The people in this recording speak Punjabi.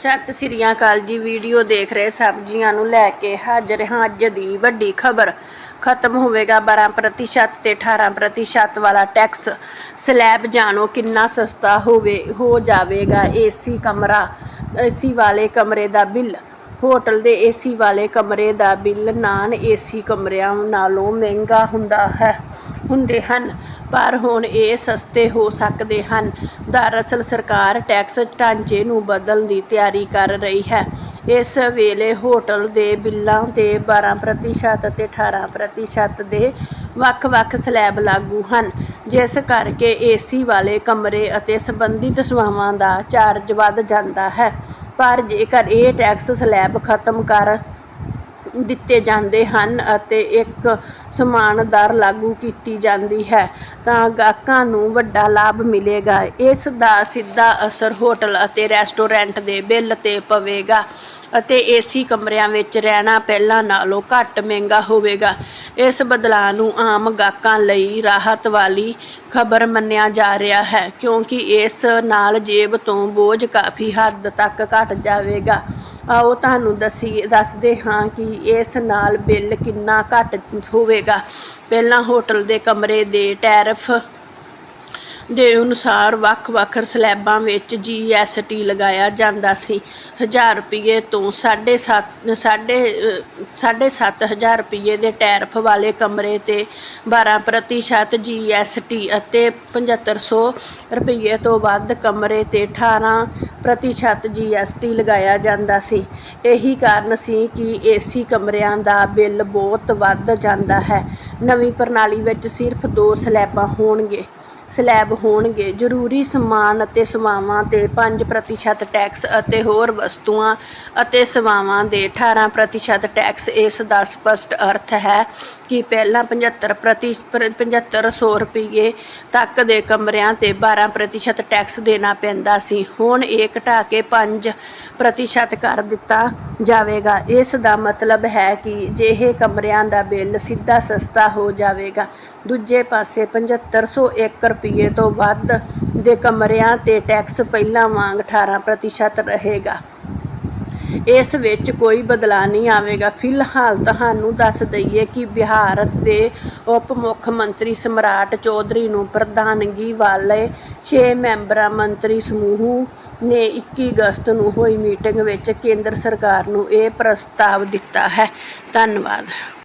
ਸਤਿ ਸ੍ਰੀ ਅਕਾਲ ਜੀ ਵੀਡੀਓ ਦੇਖ ਰਹੇ ਸਬਜ਼ੀਆਂ ਨੂੰ ਲੈ ਕੇ ਹਾਜ਼ਰ ਹਾਂ ਅੱਜ ਦੀ ਵੱਡੀ ਖਬਰ। ਖਤਮ ਹੋਵੇਗਾ 12% ਤੇ 18% ਵਾਲਾ ਟੈਕਸ। ਸਲੈਬ ਜਾਣੋ ਕਿੰਨਾ ਸਸਤਾ ਹੋਵੇ, ਹੋ ਜਾਵੇਗਾ ਏਸੀ ਕਮਰਾ, ਏਸੀ ਵਾਲੇ ਕਮਰੇ ਦਾ ਬਿੱਲ। ਹੋਟਲ ਦੇ ਏਸੀ ਵਾਲੇ ਕਮਰੇ ਦਾ ਬਿੱਲ, ਨਾਨ ਏਸੀ ਕਮਰਿਆਂ ਨਾਲੋਂ ਮਹਿੰਗਾ ਹੁੰਦਾ ਹੈ, ਹੁੰਦੇ ਹਨ। ਪਰ ਹੁਣ ਇਹ ਸਸਤੇ ਹੋ ਸਕਦੇ ਹਨ। ਦਰਅਸਲ ਸਰਕਾਰ ਟੈਕਸ ਢਾਂਚੇ ਨੂੰ ਬਦਲਣ ਦੀ ਤਿਆਰੀ ਕਰ ਰਹੀ ਹੈ। ਇਸ ਵੇਲੇ ਹੋਟਲ ਦੇ ਬਿੱਲਾਂ ਤੇ 12% ਅਤੇ 18% ਦੇ ਵੱਖ-ਵੱਖ ਸਲੈਬ ਲਾਗੂ ਹਨ, ਜਿਸ ਕਰਕੇ ਏਸੀ ਵਾਲੇ ਕਮਰੇ ਅਤੇ ਸੰਬੰਧਿਤ ਸੇਵਾਵਾਂ ਦਾ ਚਾਰਜ ਵੱਧ ਜਾਂਦਾ ਹੈ। ਪਰ ਜੇਕਰ ਇਹ ਟੈਕਸ ਸਲੈਬ ਖਤਮ ਕਰ ਦਿੱਤੇ ਜਾਂਦੇ ਹਨ ਅਤੇ ਇੱਕ ਸਮਾਨ ਦਰ ਲਾਗੂ ਕੀਤੀ ਜਾਂਦੀ ਹੈ ਤਾਂ ਗਾਹਕਾਂ ਨੂੰ ਵੱਡਾ ਲਾਭ ਮਿਲੇਗਾ। ਇਸ ਦਾ ਸਿੱਧਾ ਅਸਰ ਹੋਟਲ ਅਤੇ ਰੈਸਟੋਰੈਂਟ ਦੇ ਬਿੱਲ ਤੇ ਪਵੇਗਾ ਅਤੇ ਏਸੀ ਕਮਰਿਆਂ ਵਿੱਚ ਰਹਿਣਾ ਪਹਿਲਾਂ ਨਾਲੋਂ ਘੱਟ ਮਹਿੰਗਾ ਹੋਵੇਗਾ। ਇਸ ਬਦਲਾਅ ਨੂੰ ਆਮ ਗਾਹਕਾਂ ਲਈ ਰਾਹਤ ਵਾਲੀ ਖਬਰ ਮੰਨਿਆ ਜਾ ਰਿਹਾ ਹੈ ਕਿਉਂਕਿ ਇਸ ਨਾਲ ਜੇਬ ਤੋਂ ਬੋਝ ਕਾਫੀ ਹੱਦ ਤੱਕ ਘਟ ਜਾਵੇਗਾ। ਆਓ ਤੁਹਾਨੂੰ ਦੱਸੀ ਦੱਸਦੇ ਹਾਂ ਕਿ ਇਸ ਨਾਲ ਬਿੱਲ ਕਿੰਨਾ ਘੱਟ ਹੋਵੇਗਾ। ਪਹਿਲਾਂ ਹੋਟਲ ਦੇ ਕਮਰੇ ਦੇ ਟੈਰਫ ਦੇ ਅਨੁਸਾਰ ਵੱਖ-ਵੱਖ ਸਲੈਬਾਂ ਵਿੱਚ ਜੀਐਸਟੀ ਲਗਾਇਆ ਜਾਂਦਾ ਸੀ। ਹਜ਼ਾਰ ਰੁਪਏ ਤੋਂ 7.5 ਸਾਢੇ ਸਾਢੇ ਸੱਤ ਹਜ਼ਾਰ ਰੁਪਏ ਦੇ ਟੈਰਿਫ ਵਾਲੇ ਕਮਰੇ ਤੇ 12% ਜੀਐਸਟੀ ਅਤੇ 7500 ਰੁਪਏ ਤੋਂ ਵੱਧ ਕਮਰੇ ਤੇ 18% ਜੀਐਸਟੀ ਲਗਾਇਆ ਜਾਂਦਾ ਸੀ। ਇਹੀ ਕਾਰਨ ਸੀ ਕਿ ਏਸੀ ਕਮਰਿਆਂ ਦਾ ਬਿੱਲ ਬਹੁਤ ਵੱਧ ਜਾਂਦਾ ਹੈ। ਨਵੀਂ ਪ੍ਰਣਾਲੀ ਵਿੱਚ ਸਿਰਫ ਦੋ ਸਲੈਬਾਂ ਹੋਣਗੇ। ਸਲੈਬ ਹੋਣਗੇ। ਜ਼ਰੂਰੀ ਸਮਾਨ ਅਤੇ ਸੇਵਾਵਾਂ ਤੇ 5% ਟੈਕਸ ਅਤੇ ਹੋਰ ਵਸਤੂਆਂ ਅਤੇ ਸੇਵਾਵਾਂ ਦੇ 18% ਟੈਕਸ ਇਸ ਦਾ ਸਪੱਸ਼ਟ ਅਰਥ ਹੈ। ਕਿ ਪਹਿਲਾਂ 75 ਪ੍ਰਤੀ 7500 ਰੁਪਏ ਤੱਕ ਦੇ ਕਮਰਿਆਂ ਤੇ 12% ਟੈਕਸ ਦੇਣਾ ਪੈਂਦਾ ਸੀ। ਹੁਣ ਇਹ ਘਟਾ ਕੇ 5% ਕਰ ਦਿੱਤਾ ਜਾਵੇਗਾ। ਇਸ ਦਾ ਮਤਲਬ ਹੈ ਕਿ ਜਿਹੇ ਕਮਰਿਆਂ ਦਾ ਬਿੱਲ ਸਿੱਧਾ ਸਸਤਾ ਹੋ ਜਾਵੇਗਾ। ਦੂਜੇ ਪਾਸੇ 7501 ਰੁਪਏ ਤੋਂ ਵੱਧ ਦੇ ਕਮਰਿਆਂ ਤੇ ਟੈਕਸ ਪਹਿਲਾਂ ਵਾਂਗ 18% ਰਹੇਗਾ। ਇਸ ਵਿੱਚ ਕੋਈ ਬਦਲਾਅ ਨਹੀਂ ਆਵੇਗਾ। ਫਿਲਹਾਲ ਤੁਹਾਨੂੰ ਦੱਸ ਦਈਏ ਕਿ ਬਿਹਾਰ ਦੇ ਉਪ ਮੁੱਖ ਮੰਤਰੀ ਸਮਰਾਟ ਚੌਧਰੀ ਨੂੰ ਪ੍ਰਧਾਨਗੀ ਵਾਲੇ 6 ਮੈਂਬਰਾਂ ਮੰਤਰੀ ਸਮੂਹ ਨੇ 21 ਅਗਸਤ ਨੂੰ ਹੋਈ ਮੀਟਿੰਗ ਵਿੱਚ ਕੇਂਦਰ ਸਰਕਾਰ ਨੂੰ ਇਹ ਪ੍ਰਸਤਾਵ ਦਿੱਤਾ ਹੈ। ਧੰਨਵਾਦ।